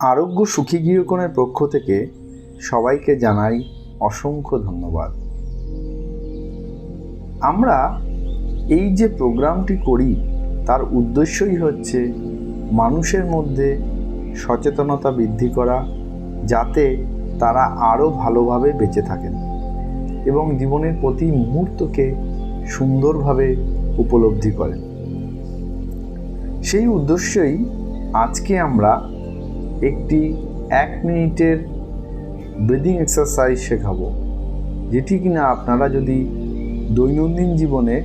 আরোগ্য সুখী গৃহকোণের পক্ষ থেকে সবাইকে জানাই অসংখ্য ধন্যবাদ। আমরা এই যে প্রোগ্রামটি করি, তার উদ্দেশ্যই হচ্ছে মানুষের মধ্যে সচেতনতা বৃদ্ধি করা, যাতে তারা আরও ভালোভাবে বেঁচে থাকেন এবং জীবনের প্রতি মুহূর্তকে সুন্দরভাবে উপলব্ধি করেন। সেই উদ্দেশ্যই আজকে আমরা একটি এক মিনিটের ব্রিদিং এক্সারসাইজ শেখাবো, যেটি কিনা আপনারা যদি দৈনন্দিন জীবনে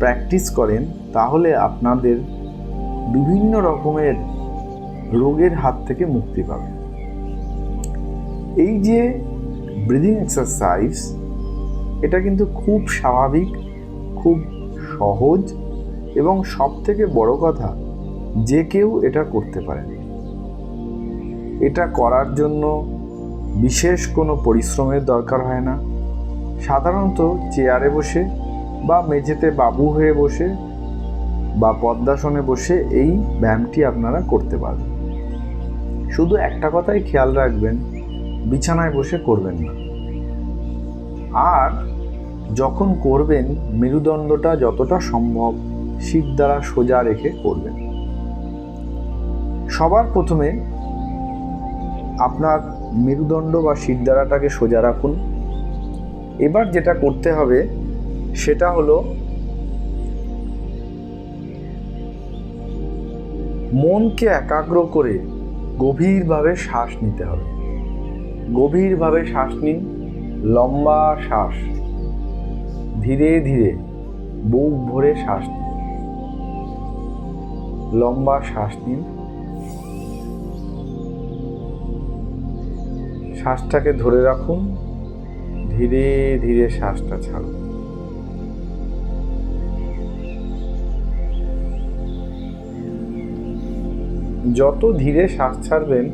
প্র্যাকটিস করেন, তাহলে আপনাদের বিভিন্ন রকমের রোগের হাত থেকে মুক্তি পাবেন। এই যে ব্রিদিং এক্সারসাইজ এটা কিন্তু খুব স্বাভাবিক, খুব সহজ এবং সব থেকে বড় কথা, যে কেউ এটা করতে পারেন। এটা করার জন্য বিশেষ কোনো পরিশ্রমের দরকার হয় না। সাধারণত চেয়ারে বসে বা মেঝেতে বাবু হয়ে বসে বা পদ্মাসনে বসে এই ব্যায়ামটি আপনারা করতে পারবেন। শুধু একটা কথাই খেয়াল রাখবেন, বিছানায় বসে করবেন না। আর যখন করবেন, মেরুদণ্ডটা যতটা সম্ভব শীত দ্বারা সোজা রেখে করবেন। সবার প্রথমে আপনার মেরুদণ্ড বা শিরদাঁড়াটাকে সোজা রাখুন। এবার যেটা করতে হবে, সেটা হলো মনকে একাগ্র করে গভীরভাবে শ্বাস নিতে হবে। গভীরভাবে শ্বাস নিন, লম্বা শ্বাস। ধীরে ধীরে বুক ভরে শ্বাস নিন। লম্বা শ্বাস নিন। শ্বাসটাকে ধরে রাখুন। ধীরে ধীরে শ্বাসটা ছাড়ুন। যত ধীরে শ্বাস ছাড়বেন,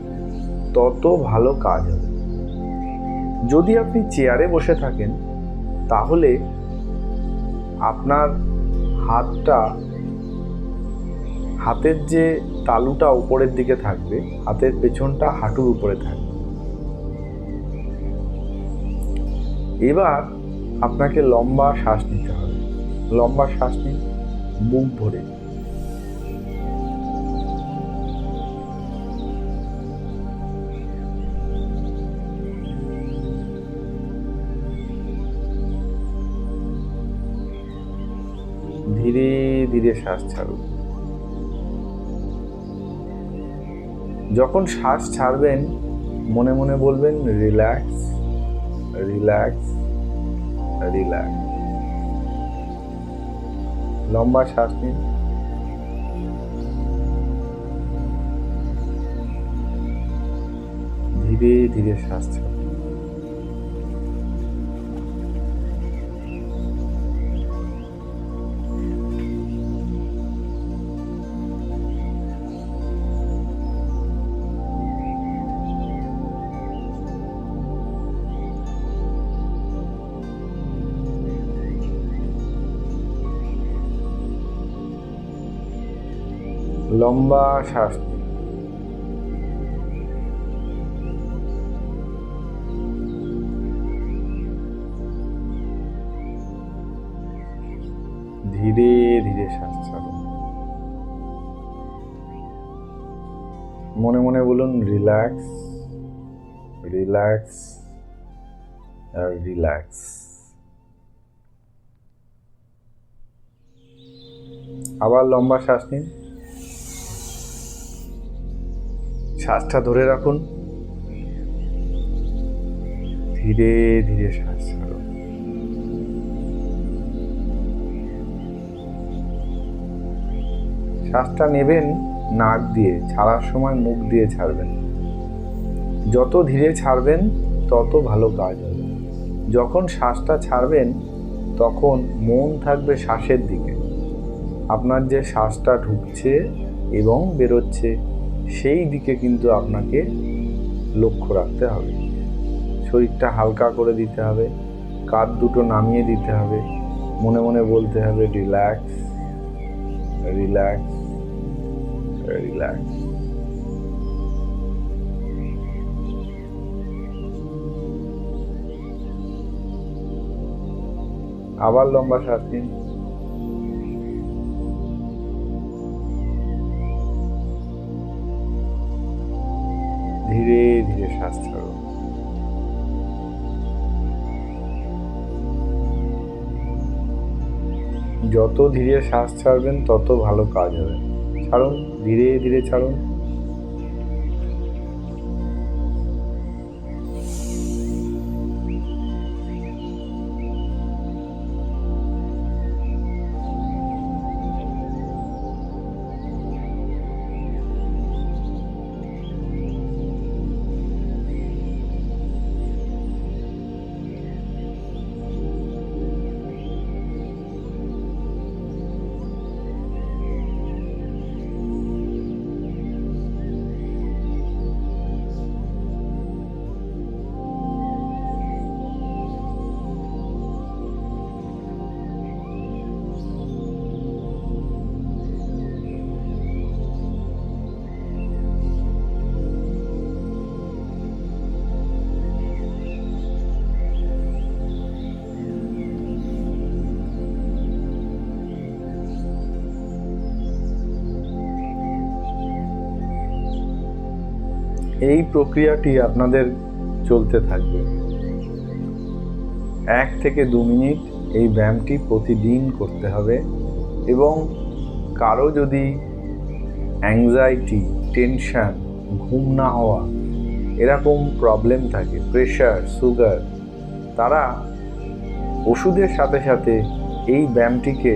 তত ভালো কাজ হবে। যদি আপনি চেয়ারে বসে থাকেন, তাহলে আপনার হাতটা, হাতের যে তালুটা উপরের দিকে থাকবে, হাতের পেছনটা হাঁটুর উপরে থাকবে। এবার আপনাকে লম্বা শ্বাস নিতে হবে। লম্বা শ্বাস নিন বুক ভরে ধীরে ধীরে শ্বাস ছাড়ুন। যখন শ্বাস ছাড়বেন, মনে মনে বলবেন, রিল্যাক্স। রিল্যাক্স রিল্যাক্স লম্বা শ্বাস নিন। ধীরে ধীরে শ্বাস ছাড়ুন লম্বা শ্বাস। ধীরে ধীরে শ্বাস ছাড়ুন মনে মনে বলুন, রিল্যাক্স রিল্যাক্স, আর রিল্যাক্স। আবার লম্বা শ্বাস নিন। শ্বাসটা ধরে রাখুন। ধীরে ধীরে শ্বাস ছাড়ুন। শ্বাসটা নেবেন নাক দিয়ে, ছাড়ার সময় মুখ দিয়ে ছাড়বেন। যত ধীরে ছাড়বেন, তত ভালো কাজ হবে। যখন শ্বাসটা ছাড়বেন, তখন মন থাকবে শ্বাসের দিকে। আপনার যে শ্বাসটা ঢুকছে এবং বেরোচ্ছে সেই দিকে কিন্তু আপনাকে লক্ষ্য রাখতে হবে। শরীরটা হালকা করে দিতে হবে, কাঁধ দুটো নামিয়ে দিতে হবে, মনে মনে বলতে হবে, রিল্যাক্স রিল্যাক্স রিল্যাক্স। আবার লম্বা সাত দিন ধীরে ধীরে শ্বাস ছাড়ুন যত ধীরে শ্বাস ছাড়বেন, তত ভালো কাজ হবে। ছাড়ুন, ধীরে ধীরে ছাড়ুন। এই প্রক্রিয়াটি আপনাদের চলতে থাকবে। এক থেকে দু মিনিট এই ব্যায়ামটি প্রতিদিন করতে হবে এবং কারও যদি অ্যাংজাইটি টেনশান ঘুম না হওয়া, এরকম প্রবলেম থাকে প্রেশার সুগার তারা ওষুধের সাথে সাথে এই ব্যায়ামটিকে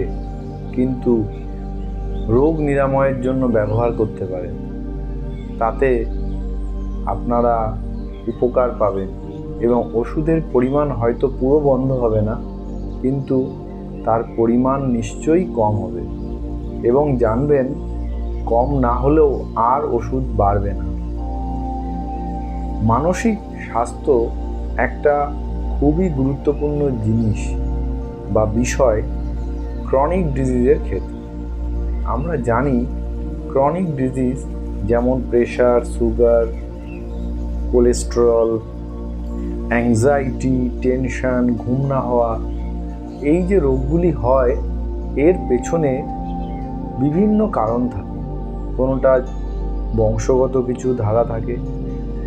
কিন্তু রোগ নিরাময়ের জন্য ব্যবহার করতে পারেন। তাতে আপনারা উপকার পাবেন এবং ওষুধের পরিমাণ হয়তো পুরো বন্ধ হবে না, কিন্তু তার পরিমাণ নিশ্চয়ই কম হবে এবং জানবেন কম না হলেও আর ওষুধ বাড়বে না। মানসিক স্বাস্থ্য একটা খুবই গুরুত্বপূর্ণ জিনিস বা বিষয় ক্রনিক ডিজিজের ক্ষেত্রে। আমরা জানি ক্রনিক ডিজিজ যেমন pressure sugar cholesterol anxiety tension ঘুম না হওয়া, এই যে রোগগুলি হয়, এর পেছনে বিভিন্ন কারণ থাকে। কোনোটা বংশগত কিছু ধারা থাকে,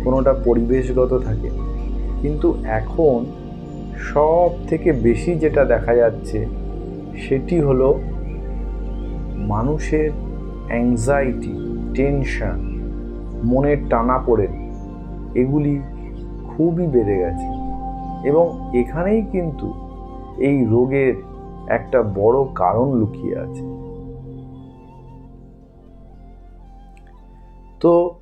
কোনোটা পরিবেশগত থাকে। কিন্তু এখন সব থেকে বেশি যেটা দেখা যাচ্ছে, সেটি হলো মানুষের অ্যাংজাইটি টেনশন মনের টানা পড়েন এগুলি খুবই বেড়ে গেছে। এবং এখানেই কিন্তু এই রোগের একটা বড় কারণ লুকিয়ে আছে। তো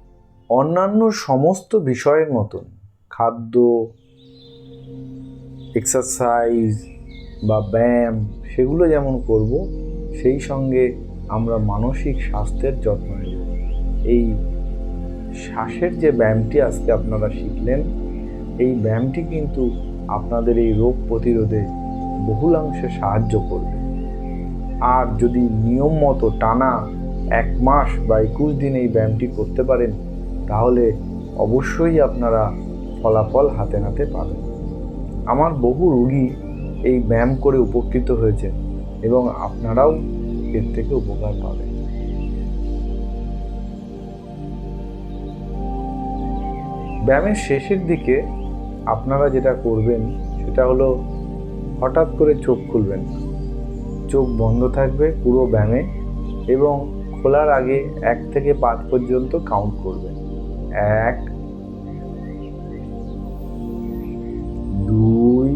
অন্যান্য সমস্ত বিষয়ের মতন খাদ্য এক্সারসাইজ বা ব্যায়াম সেগুলো যেমন করব, সেই সঙ্গে আমরা মানসিক স্বাস্থ্যের যত্ন নেব। এই শ্বাসের যে ব্যায়ামটি আজকে আপনারা শিখলেন, এই ব্যায়ামটি কিন্তু আপনাদের এই রোগ প্রতিরোধে বহুলাংশে সাহায্য করবে। আর যদি নিয়ম মতো টানা এক মাস বা একুশ দিন এই ব্যায়ামটি করতে পারেন, তাহলে অবশ্যই আপনারা ফলাফল হাতে নাতে পাবেন। আমার বহু রুগী এই ব্যায়াম করে উপকৃত হয়েছে এবং আপনারাও এর থেকে উপকার পাবেন। ব্যায়ামের শেষের দিকে আপনারা যেটা করবেন, সেটা হলো হঠাৎ করে চোখ খুলবেন। চোখ বন্ধ থাকবে পুরো ব্যায়ামে এবং খোলার আগে এক থেকে পাঁচ পর্যন্ত কাউন্ট করবেন। এক, দুই,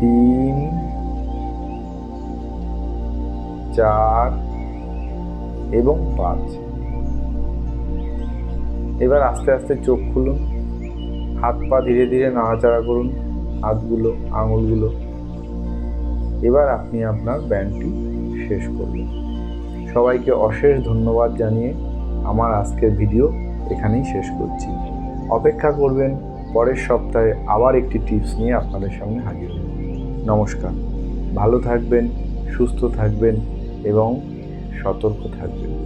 তিন, চার এবং পাঁচ। এবার আস্তে আস্তে চোখ খুলুন, হাত পা ধীরে ধীরে নাড়াচাড়া করুন, হাতগুলো, আঙুলগুলো। এবার আপনি আপনার ব্যায়ামটি শেষ করবেন সবাইকে অশেষ ধন্যবাদ জানিয়ে আমার আজকের ভিডিও এখানেই শেষ করছি। অপেক্ষা করবেন, পরের সপ্তাহে আবার একটি টিপস নিয়ে আপনাদের সামনে হাজির নমস্কার। ভালো থাকবেন, সুস্থ থাকবেন এবং সতর্ক থাকবেন।